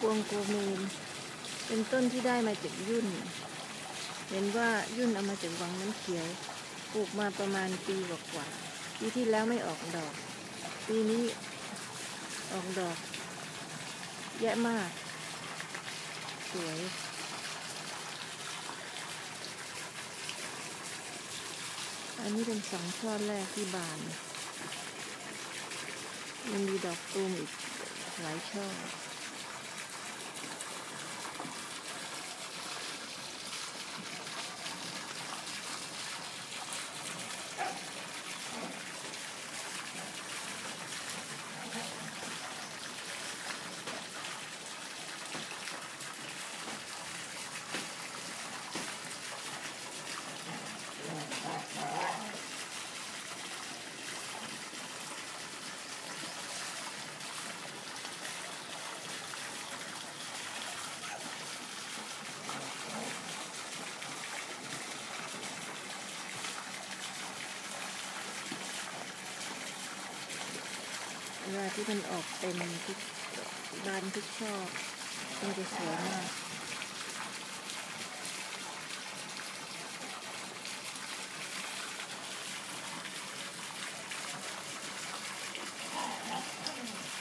กวงโกเมน เป็นต้นที่ได้มาจากยุ่น เห็นว่ายุ่นเอามาจากวังน้ำเขียว ปลูกมาประมาณปีกว่าๆปีที่แล้วไม่ออกดอก ปีนี้ออกดอก แยะมาก สวยอันนี้เป็นสองช่อแรกที่บานมันมีดอกตูมอีกหลายช่อ เวลาที่มันออกเป็นทุกบานทุกชอบมันจะสวยมาก